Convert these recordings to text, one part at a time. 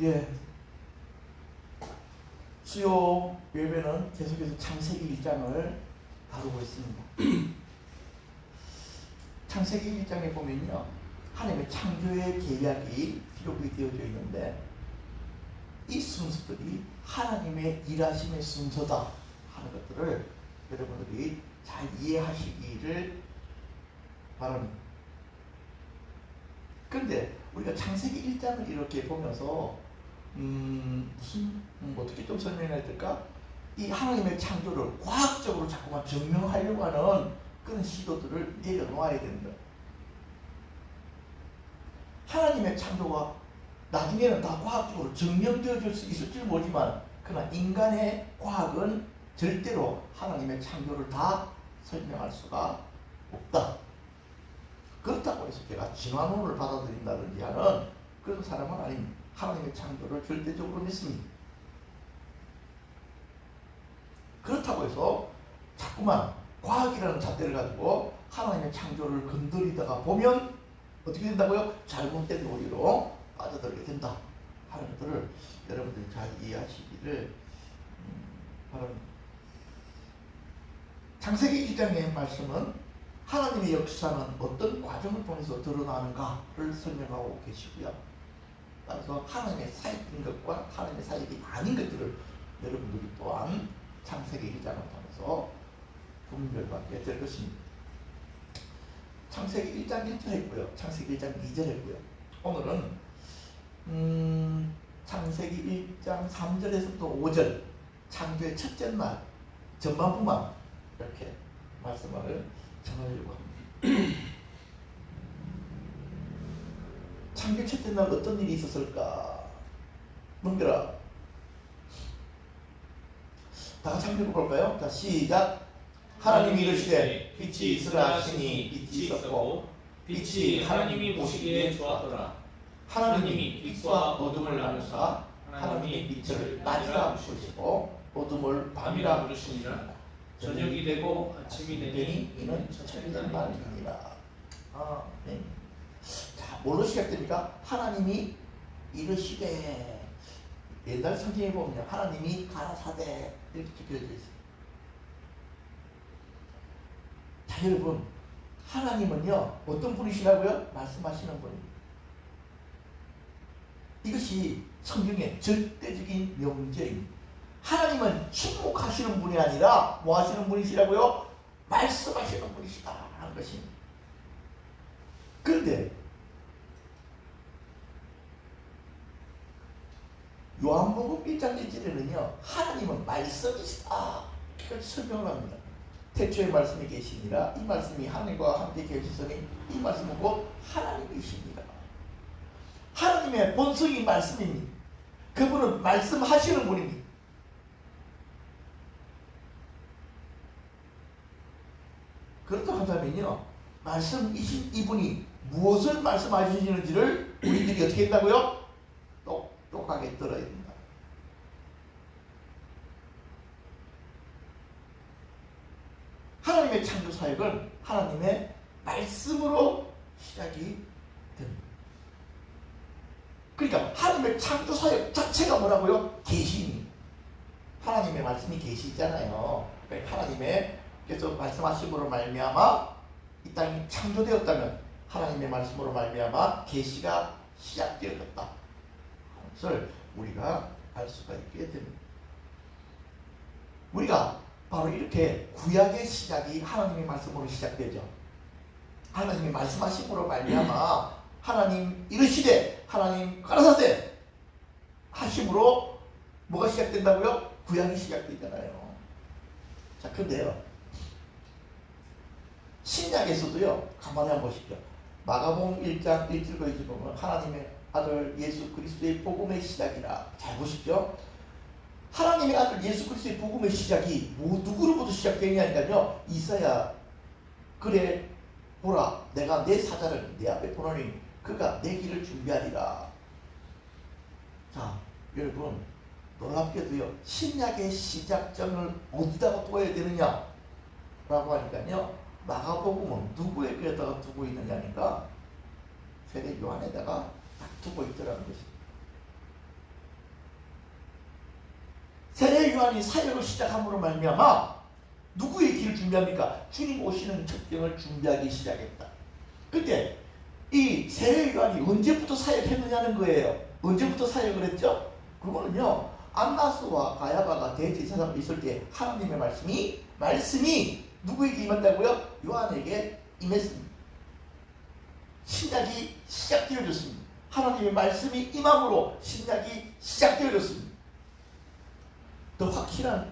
예. 수요 예배는 계속해서 창세기 1장을 다루고 있습니다. 창세기 1장에 보면요. 하나님의 창조의 계약이 기록이 되어져 있는데 이 순서들이 하나님의 일하심의 순서다 하는 것들을 여러분들이 잘 이해하시기를 바랍니다. 그런데 우리가 창세기 1장을 이렇게 보면서 음, 어떻게 좀 설명해야 될까? 이 하나님의 창조를 과학적으로 자꾸만 증명하려고 하는 그런 시도들을 내려놓아야 거예요. 하나님의 창조가 나중에는 다 과학적으로 증명되어질 수 있을지 모르지만 그러나 인간의 과학은 절대로 하나님의 창조를 다 설명할 수가 없다. 그렇다고 해서 제가 진화론을 받아들인다든지 하는 그런 사람은 아닙니다. 하나님의 창조를 절대적으로 믿습니다. 그렇다고 해서 자꾸만 과학이라는 잣대를 가지고 하나님의 창조를 건드리다가 보면 어떻게 된다고요? 잘못된 논리로 빠져들게 된다 하는 것들을 여러분들이 잘 이해하시기를 음, 바랍니다. 창세기 1장의 말씀은 하나님의 역사는 어떤 과정을 통해서 드러나는가를 설명하고 계시고요. 따라서 하나님의 사역인 것과 하나님의 사역이 아닌 것들을 여러분들이 또한 창세기 1장을 통해서 분별받게 될 것입니다. 창세기 1장 1절 했고요. 창세기 1장 2절 했고요. 오늘은 음, 창세기 1장 3절에서부터 5절 창조의 첫째 날 전반부만 이렇게 말씀을 전하려고 합니다. 창조 첫째 날 어떤 일이 있었을까? 문별아. 다 같이 한번 읽어볼까요? 자, 시작. 하나님이 이르시되 빛이 있으라 하시니 빛이 있었고 빛이 하나님이 보시기에 좋았더라. 하나님이 빛과 어둠을 나누사 하나님이 빛을 낮이라 부르시고 어둠을 밤이라 부르시니라. 저녁이 되고 아침이 되니 이는 첫째 날이니라. 아멘. 자, 뭘로 시작됩니까? 하나님이 이르시되 옛날 성경에 보면 하나님이 가라사대 이렇게 적혀져 있어요. 자, 여러분 하나님은요 어떤 분이시라고요? 말씀하시는 분입니다. 이것이 성경의 절대적인 명제입니다. 하나님은 침묵하시는 분이 아니라 뭐 하시는 분이시라고요? 말씀하시는 분이시다 하는 것입니다. 그런데 요한복음 1장 1절에는요 하나님은 말씀이시다 이걸 설명을 합니다. 태초에 말씀이 계시니라 이 말씀이 하나님과 함께 계시더니 이 말씀은 곧 하나님이십니다. 하나님의 본성이 말씀입니다. 그분은 말씀하시는 분입니다. 그렇다고 한다면요 말씀이신 이분이 무엇을 말씀하시는지를 우리들이 어떻게 한다고요? 똑똑하게 들어야 된다. 하나님의 창조 사역은 하나님의 말씀으로 시작이 됩니다. 그러니까 하나님의 창조 사역 자체가 뭐라고요? 계시입니다. 하나님의 말씀이 계시잖아요. 하나님의 그래서 말씀하심으로 말미암아 이 땅이 창조되었다면 하나님의 말씀으로 말미암아 계시가 시작되었다. 것을 우리가 알 수가 있게 됩니다. 우리가 바로 이렇게 구약의 시작이 하나님의 말씀으로 시작되죠. 하나님이 말씀하심으로 말미암아 하나님 이르시되 하나님 가라사대 하심으로 뭐가 시작된다고요? 구약이 시작되잖아요. 자, 근데요. 신약에서도요. 가만히 한번 보십시오. 마가복음 1장 1절 거기 보면 하나님의 아들 예수 그리스도의 복음의 시작이라. 잘 보십시오. 하나님의 아들 예수 그리스도의 복음의 시작이 뭐 누구로부터 시작되냐니까요. 이사야 그래 보라 내가 내 사자를 내 앞에 보내니 그가 내 길을 준비하리라. 자 여러분 놀랍게도요 신약의 시작점을 어디다가 둬야 되느냐 라고 하니까요 마가복음은 누구의 글에다가 두고 있느냐니까 세례 요한에다가 딱 두고 있더라는 것입니다. 세례 요한이 사역을 시작함으로 말미암아 누구의 길을 준비합니까? 주님 오시는 첩경을 준비하기 시작했다. 근데 이 세례 요한이 언제부터 사역했느냐는 거예요. 언제부터 사역을 했죠? 그거는요. 안나스와 가야바가 대제사장 있을 때 하나님의 말씀이 말씀이 누구에게 임한다고요? 요한에게 임했습니다. 신약이 시작되어졌습니다. 하나님의 말씀이 임함으로 신약이 시작되어졌습니다. 더 확실한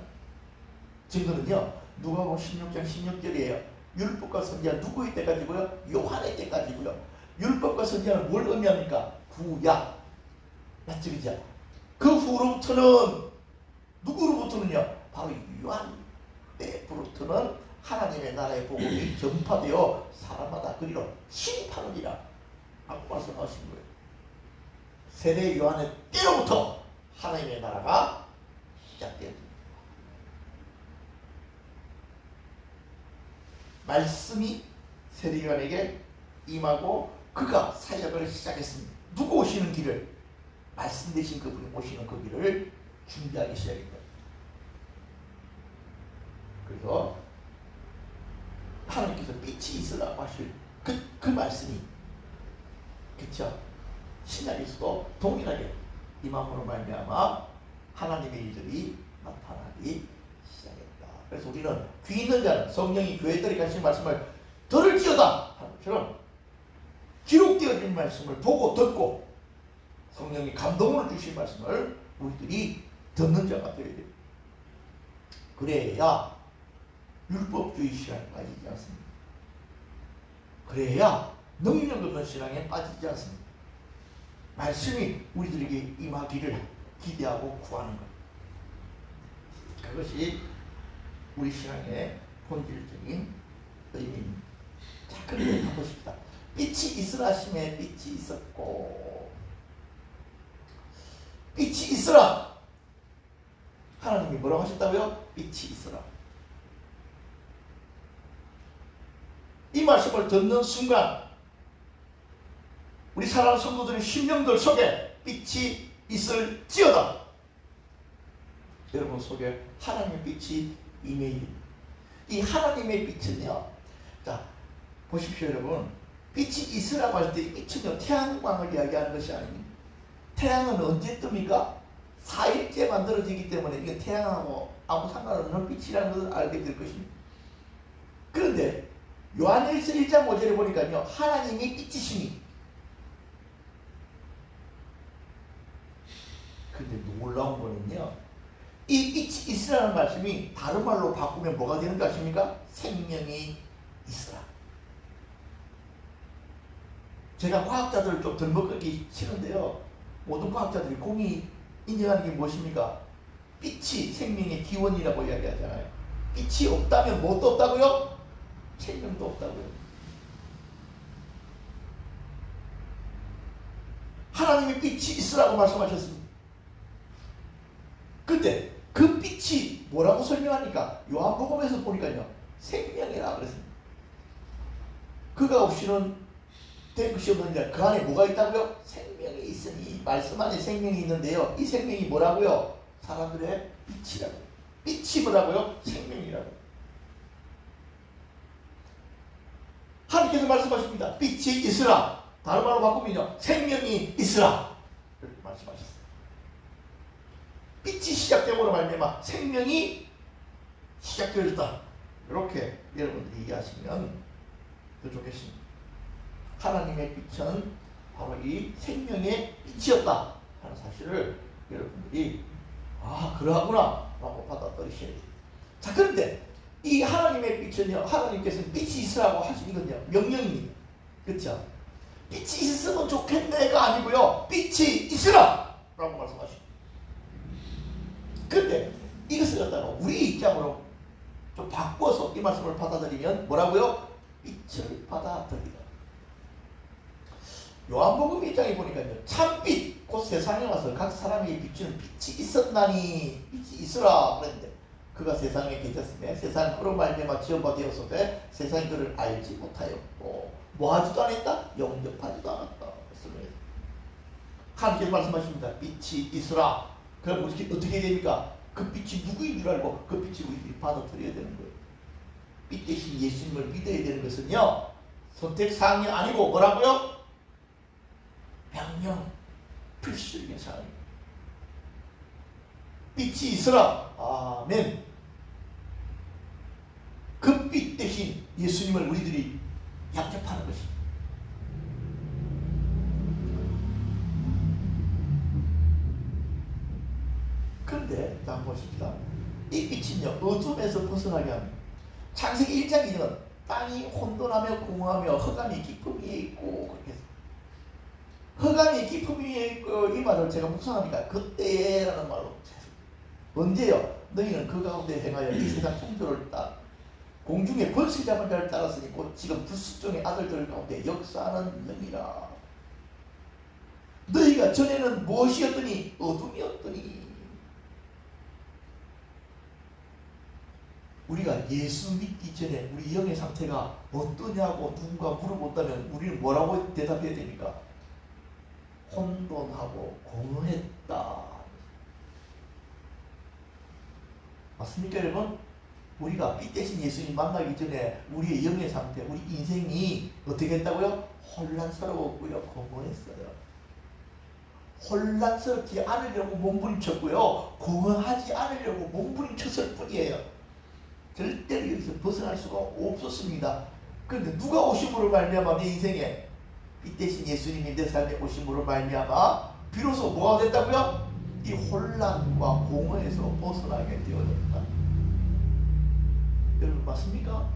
증거는요. 누가복음 16장 16절이에요. 율법과 선지자 누구의 때까지고요? 요한의 때까지고요. 율법과 선지자는 뭘 의미합니까? 구약. 맞죠? 그 후로부터는 누구로부터는요? 바로 요한 때부터는 하나님의 나라의 복음이 전파되어 사람마다 그리로 침입하느니라 라고 말씀하신 거예요. 세례 요한의 때로부터 하나님의 나라가 시작되었습니다. 말씀이 세례 요한에게 임하고 그가 사역을 시작했습니다. 누구 오시는 길을 말씀 대신 그분이 오시는 그 길을 준비하기 시작했다. 그래서 하나님께서 빛이 있으라고 하실 그, 그 말씀이 그쵸? 신약에서도 동일하게 임함으로 말미암아 하나님의 일들이 나타나기 시작했다. 그래서 우리는 귀 있는 자는 성령이 교회들이 가신 말씀을 들을지어다 하는 것처럼 기록되어진 말씀을 보고 듣고 성령이 감동을 주신 말씀을 우리들이 듣는 자가 되어야 됩니다. 그래야 율법주의 신앙에 빠지지 않습니다. 그래야 능력 없는 신앙에 빠지지 않습니다. 말씀이 우리들에게 임하기를 기대하고 구하는 것. 그것이 우리 신앙의 본질적인 의미입니다. 자, 그런데 가보십시다. 빛이 있으라 하심에 빛이 있었고 빛이 있으라 하나님이 뭐라고 하셨다고요? 빛이 있으라 이 말씀을 듣는 순간 우리 사랑하는 성도들의 심령들 속에 빛이 있을지어다. 여러분 속에 하나님의 빛이 임해이 이 하나님의 빛은요 자 보십시오 여러분. 빛이 있으라고 할때이 빛은요 태양광을 이야기하는 것이 아닙니다. 태양은 언제 뜹니까? 4일째 만들어지기 때문에 이게 태양하고 아무 상관없는 빛이라는 것을 알게 될 것입니다. 그런데 요한일서 1장 5절에 보니까요 하나님이 빛이시니 놀라운 거는요 이 빛이 있으라는 말씀이 다른 말로 바꾸면 뭐가 되는 줄 아십니까? 생명이 있으라 제가 과학자들을 좀 덜먹기 싫은데요 모든 과학자들이 공이 인정하는 게 무엇입니까? 빛이 생명의 기원이라고 이야기하잖아요 빛이 없다면 뭣도 없다고요? 생명도 없다고요. 하나님의 빛이 있으라고 말씀하셨습니다. 근데 그 빛이 뭐라고 설명하니까 요한복음에서 보니까요 생명이라 그랬습니다. 그가 없이는 된 것이 없는데 그 안에 뭐가 있다고요? 생명이 있으니 말씀 안에 생명이 있는데요. 이 생명이 뭐라고요? 사람들의 빛이라고. 빛이 뭐라고요? 생명이라고. 하나님께서 말씀하십니다. 빛이 있으라. 다른 말로 바꾸면요. 생명이 있으라. 이렇게 말씀하셨어요. 빛이 시작됨으로 말미암아 생명이 시작되어졌다. 이렇게 여러분들이 이해하시면 더 좋겠습니다. 하나님의 빛은 바로 이 생명의 빛이었다 하는 사실을 여러분들이 아 그러하구나 라고 받아들이셔야 돼요. 자 그런데 이 하나님의 빛은요, 하나님께서는 빛이 있으라고 하시거든요. 명령입니다. 그렇죠? 빛이 있으면 좋겠네가 아니고요. 빛이 있으라! 라고 말씀하십니다. 근데 이것을 갖다가 우리 입장으로 좀 바꿔서 이 말씀을 받아들이면 뭐라고요? 빛을 받아들이다. 요한복음 입장에 보니까요. 참빛, 곧 세상에 와서 각 사람에게 비추는 빛이 있었나니 빛이 있으라 그랬는데 그가 세상에 계셨으며 세상 그로 말미암아 지어봐 되었으되 세상이 그를 알지 못하였고 뭐하지도 않았다 영접하지도 않았다 하나님께서 말씀하십니다 빛이 있으라 그럼 어떻게, 어떻게 됩니까 그 빛이 누구인 줄 알고 그 빛을 우리들이 받아들여야 되는 거예요. 빛 대신 예수님을 믿어야 되는 것은요 선택 사항이 아니고 뭐라고요? 명령 필수적인 사항입니다. 빛이 있으라. 아멘. 그 빛 대신 예수님을 우리들이 양접하는 것입니다. 그런데 자 보십시다. 이 빛은요 어둠에서 벗어나게 합니다. 창세기 1장 2년 땅이 혼돈하며 공허하며 흑암이 깊음 위에 있고 그렇게 흑암이 깊음 위에 있고 이 말을 제가 묵상하니까 그때라는 말로 언제요? 너희는 그 가운데 행하여 이 세상 풍조를 따 공중의 권세 잡은 자를 따랐으니 곧 지금 불순종의 아들들 가운데 역사하는 영이라 너희가 전에는 무엇이었더니 어둠이었더니 우리가 예수 믿기 전에 우리 영의 상태가 어떠냐고 누군가 물어본다면 우리는 뭐라고 대답해야 됩니까? 혼돈하고 공허했다. 맞습니까, 여러분? 우리가 빛 대신 예수님 만나기 전에 우리의 영의 상태, 우리 인생이 어떻게 했다고요? 혼란스러웠고요, 공허했어요. 혼란스럽지 않으려고 몸부림쳤고요, 공허하지 않으려고 몸부림쳤을 뿐이에요. 절대로 여기서 벗어날 수가 없었습니다. 그런데 누가 오심으로 말미암아 내 인생에 이 대신 예수님이 내 삶에 오심으로 말미암아 비로소 뭐가 됐다고요? 이 혼란과 공허에서 벗어나게 되어졌다. 여러분 맞습니까?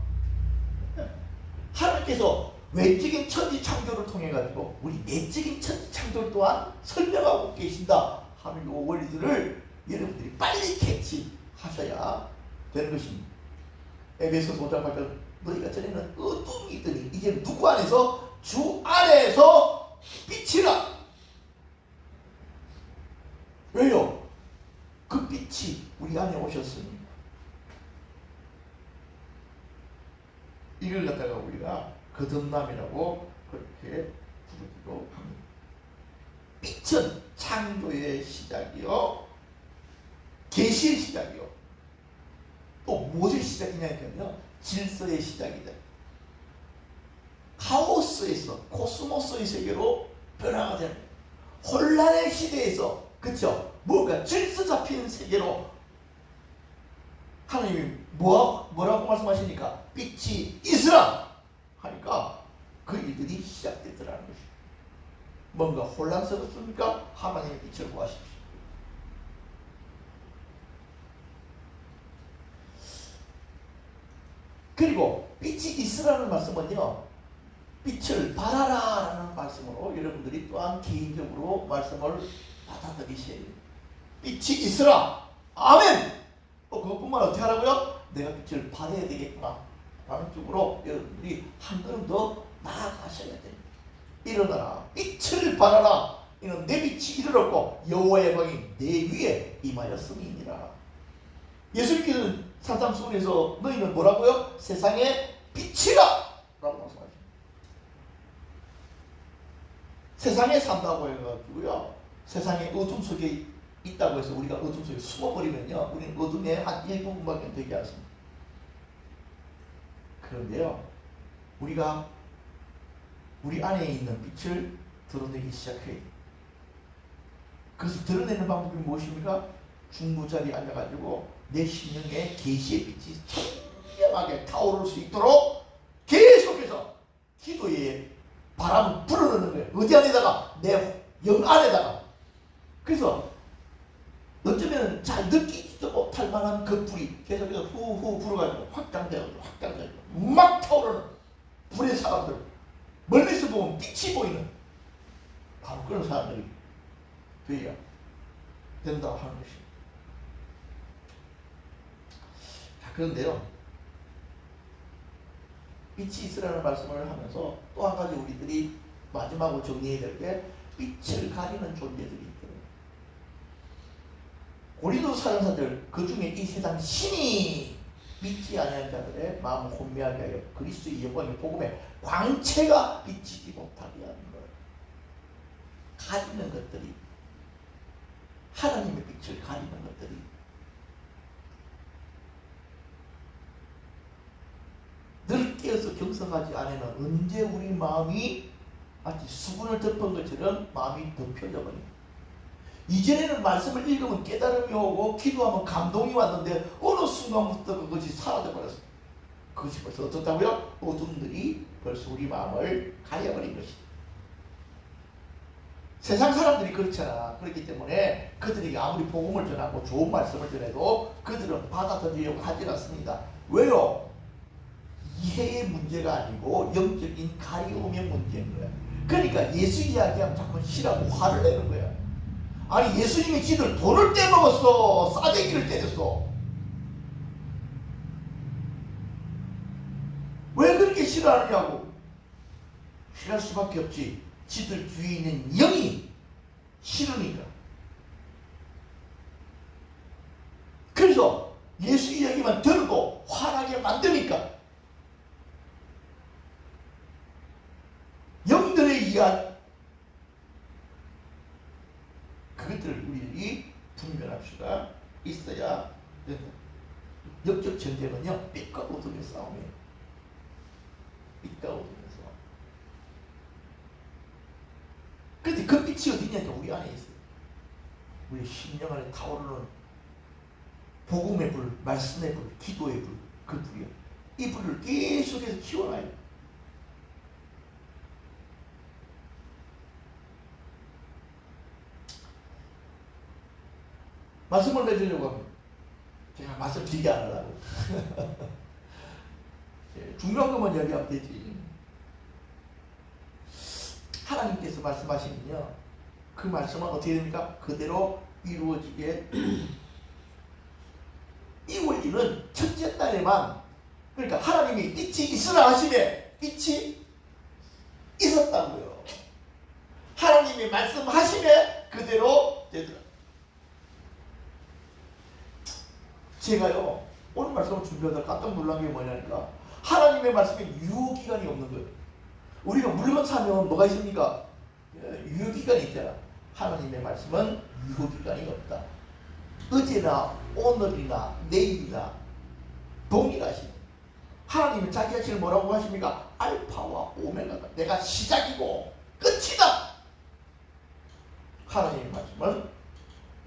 하나님께서 외적인 천지 창조를 통해 가지고 우리 내적인 천지 창조 또한 설명하고 계신다 하는 요 원리들을 여러분들이 빨리 캐치하셔야 되는 것입니다. 에베소 5장 8절 너희가 전에는 어둠이 있더니 이제 누구 안에서 주 안에서 빛이라 왜요? 그 빛이 우리 안에 오셨으니 이걸 갖다가 우리가 거듭남이라고 그렇게 부르기도 합니다. 빛은 창조의 시작이요 계시의 시작이요 또 무엇의 시작이냐니까요. 질서의 시작이다. 카오스에서 코스모스의 세계로 변화가 되는 혼란의 시대에서 그쵸? 뭔가 질서 잡히는 세계로 하나님이 뭐, 뭐라고 말씀하시니까 빛이 있으라 하니까 그 일들이 시작되더라는 것이죠. 뭔가 혼란스럽습니까? 하나님의 빛을 구하십시오. 그리고 빛이 있으라는 말씀은요. 빛을 발하라 라는 말씀으로 여러분들이 또한 개인적으로 말씀을 받아들이셔야 돼요. 빛이 있으라. 아멘. 어, 그것뿐만 어떻게 하라고요? 내가 빛을 발해야 되겠구나. 라는 쪽으로 여러분들이 한 걸음 더 나아가셔야 돼요. 일어나라. 빛을 발하라. 이는 내 빛이 이르렀고 여호와의 영광이 내 위에 임하였음이니라. 예수님께서는 산상수훈에서 너희는 뭐라고요? 세상의 빛이라 라고 말씀하십니다. 세상에 산다고 해가지고요. 세상의 어둠 속에 있다고 해서 우리가 어둠 속에 숨어버리면요. 우리는 어둠의 한 일부분밖에 되지 않습니다. 그런데요. 우리가 우리 안에 있는 빛을 드러내기 시작해야 돼요. 그래서 드러내는 방법이 무엇입니까? 중부자리에 앉아가지고 내 심령에 계시의 빛이 선명하게 타오를 수 있도록 계속해서 기도에 바람을 불어넣는 거예요. 어디 안에다가 내 영 안에다가. 그래서 어쩌면 잘 느끼지도 못할 만한 그 불이 계속해서 후후 불어가지고 확장되고 확장되고 막 타오르는 불의 사람들 멀리서 보면 빛이 보이는 바로 그런 사람들이 되어야 된다 하는 것입니다. 자, 그런데요. 빛이 있으라는 말씀을 하면서 또 한 가지 우리들이 마지막으로 정리해야 될 게 빛을 가리는 존재들이 있거든요. 고린도 사랑사들 그 중에 이 세상 신이 믿지 아니한 자들의 마음을 혼미하게 하여 그리스도의 영광의 복음에 광채가 비치지 못하게 하는 거예요. 가리는 것들이 하나님의 빛을 가리는 것들이 정성하지 않으면 언제 우리 마음이 마치 수분을 덮은 것처럼 마음이 덮여져 버립니다. 이전에는 말씀을 읽으면 깨달음이 오고 기도하면 감동이 왔는데 어느 순간부터 그것이 사라져 버렸어요. 그것이 벌써 어떻다고요? 어둠들이 벌써 우리 마음을 가려버린 것이다. 세상 사람들이 그렇잖아. 그렇기 때문에 그들에게 아무리 복음을 전하고 좋은 말씀을 전해도 그들은 받아들이려고 하질 않습니다. 왜요? 이해의 문제가 아니고 영적인 가리움의 문제인 거야. 그러니까 예수 이야기하면 자꾸 싫어하고 화를 내는 거야. 아니 예수님이 지들 돈을 떼먹었어. 싸대기를 때렸어. 왜 그렇게 싫어하느냐고. 싫어할 수밖에 없지. 지들 뒤에 있는 영이 싫으니까. 그래서 예수 이야기만 들고 화나게 만드니까 영들의 이야기 그것들을 우리들이 수가 있어야 된다. 역적 전쟁은요 빛과 어둠의 싸움이에요. 빛과 어둠의 싸움. 근데 그 빛이 어디 있냐니까 우리 안에 있어요. 우리 심령 안에 타오르는 복음의 불, 말씀의 불, 기도의 불, 그 불이요. 이 불을 계속해서 키워놔요. 말씀을 내주려고 하면 제가 말씀 길게 안 하려고. 예, 중요한 것만 이야기하면 되지. 하나님께서 말씀하시면요. 그 말씀은 어떻게 됩니까? 그대로 이루어지게 이 원리는 첫째 날에만 그러니까 하나님이 빛이 있으라 하심에 빛이 있었다고요. 하나님이 말씀하심에 그대로 되더라. 제가요 오늘 말씀을 준비하다 깜짝 놀란 게 뭐냐니까 하나님의 말씀에 유효 기간이 없는 거예요. 우리가 물건 사면 뭐가 있습니까? 예, 유효 기간이 있잖아. 하나님의 말씀은 유효 기간이 없다. 어제나 오늘이나 내일이나 동일하시. 하나님은 자기 자신을 뭐라고 하십니까? 알파와 오메가다. 내가 시작이고 끝이다. 하나님의 말씀은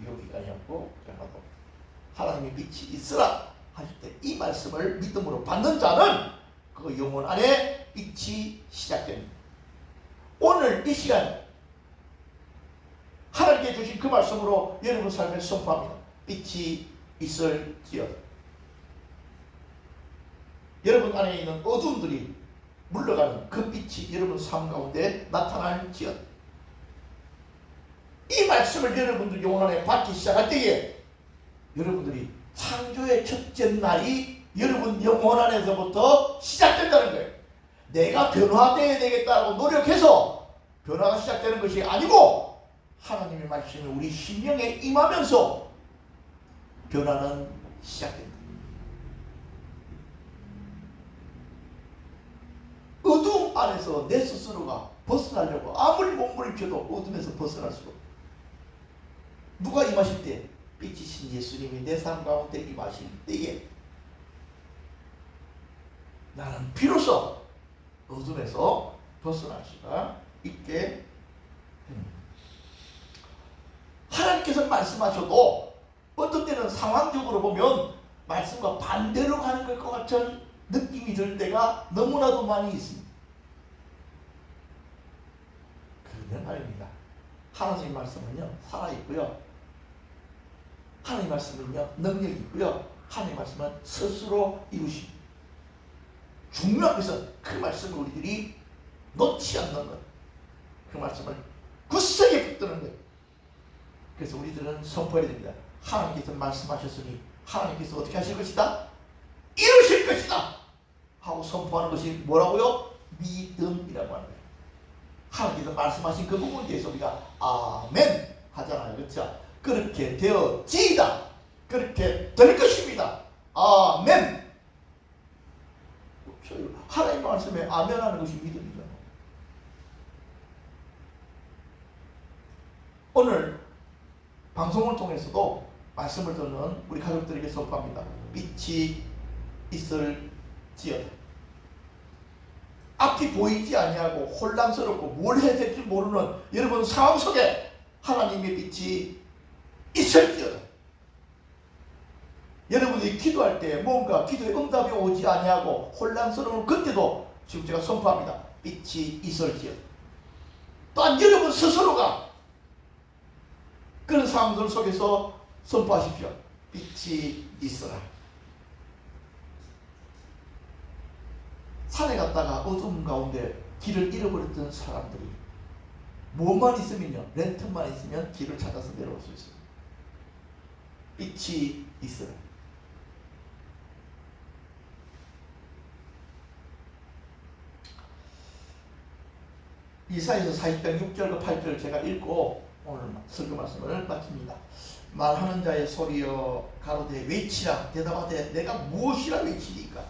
유효 기간이 없고 변화도 하나님의 빛이 있으라 하실 때 이 말씀을 믿음으로 받는 자는 그 영혼 안에 빛이 시작됩니다. 오늘 이 시간 하나님께 주신 그 말씀으로 여러분 삶에 선포합니다. 빛이 있을지어다. 여러분 안에 있는 어둠들이 물러가는 그 빛이 여러분 삶 가운데 나타날지어다. 이 말씀을 여러분들 영혼 안에 받기 시작할 때에 여러분들이 창조의 첫째 날이 여러분 영혼 안에서부터 시작된다는 거예요. 내가 변화되어야 되겠다고 노력해서 변화가 시작되는 것이 아니고 하나님의 말씀이 우리 심령에 임하면서 변화는 시작된다. 어둠 안에서 내 스스로가 벗어나려고 아무리 몸부림쳐도 어둠에서 벗어날 수가 없다. 누가 임하실 때 빛이신 예수님이 내 삶 가운데 임하실 때에 나는 비로소 어둠에서 벗어날 수가 있게. 하나님께서 말씀하셔도 어떤 때는 상황적으로 보면 말씀과 반대로 가는 것 같은 느낌이 들 때가 너무나도 많이 있습니다. 그런데 말입니다. 하나님 말씀은요 살아있고요. 하나님 말씀은요 능력이 있고요. 하나님 말씀은 스스로 이루십니다. 중요한 것은 그 말씀을 우리들이 놓지 않는 것. 그 말씀을 굳세게 붙드는 것. 그래서 우리들은 선포해야 됩니다. 하나님께서 말씀하셨으니 하나님께서 어떻게 하실 것이다? 이루실 것이다! 하고 선포하는 것이 뭐라고요? 믿음이라고 하는 거예요. 하나님께서 말씀하신 그 부분에 대해서 우리가 아멘. 그렇게 되어지이다. 그렇게 될 것입니다. 아멘. 하나님 말씀에 아멘하는 것이 믿음이잖아요. 오늘 방송을 통해서도 말씀을 듣는 우리 가족들에게 선포합니다. 빛이 있을지어다. 앞이 보이지 아니하고 혼란스럽고 뭘 해야 될지 모르는 여러분 상황 속에 하나님의 빛이 있을지어다. 여러분이 기도할 때 뭔가 기도에 응답이 오지 아니하고 혼란스러운 그때도 지금 제가 선포합니다. 빛이 있을지어다. 또한 여러분 스스로가 그런 상황들 속에서 선포하십시오. 빛이 있어라. 산에 갔다가 어둠 가운데 길을 잃어버렸던 사람들이 뭐만 있으면요 랜턴만 있으면 길을 찾아서 내려올 수 있어요 빛이 있어요. 이사에서 40장 6절과 8절 제가 읽고 오늘 설교 말씀을 마칩니다. 말하는 자의 소리여 가로되 외치라. 대답하되 내가 무엇이라 외치리까?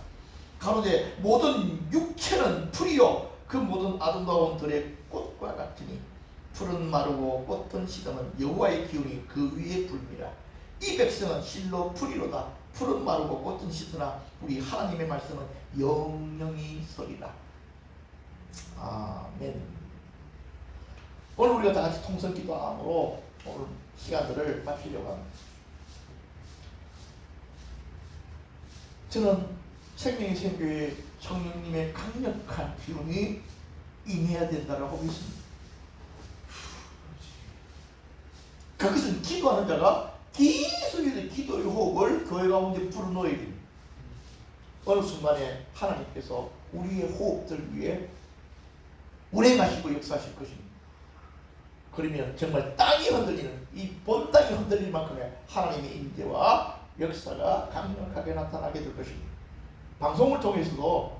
가로되 모든 육체는 풀이요. 그 모든 아름다운 들의 꽃과 같으니 풀은 마르고 꽃은 시드는 여호와의 기운이 그 위에 불미라 이 백성은 실로 풀이로다. 풀은 마르고 꽃은 시드나 우리 하나님의 말씀은 영영이 서리라. 아멘. 오늘 우리가 다 같이 통성 기도함으로 오늘 시간들을 마치려고 합니다. 저는 생명의 생교에 성령님의 강력한 기운이 임해야 된다라고 믿습니다. 그것은 기도하는 자가 계속해서 기도의 호흡을 교회 가운데 불어넣어야 됩니다. 어느 순간에 하나님께서 우리의 호흡들 위에 운행하시고 역사하실 것입니다. 그러면 정말 땅이 흔들리는 이 본 땅이 흔들릴 만큼의 하나님의 임재와 역사가 강력하게 나타나게 될 것입니다. 방송을 통해서도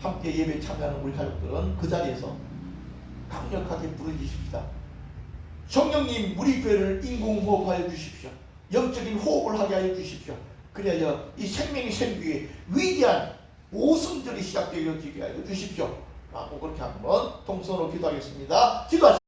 함께 예배 참여하는 우리 가족들은 그 자리에서 강력하게 부르짖습시다. 성령님 우리 뼈를 인공호흡하여 주십시오. 영적인 호흡을 하게 하여 주십시오. 그래야 이 생명의 생기에 위대한 오순절이 시작되어지게 하여 주십시오. 라고 그렇게 한번 통성으로 기도하겠습니다. 기도하십시오.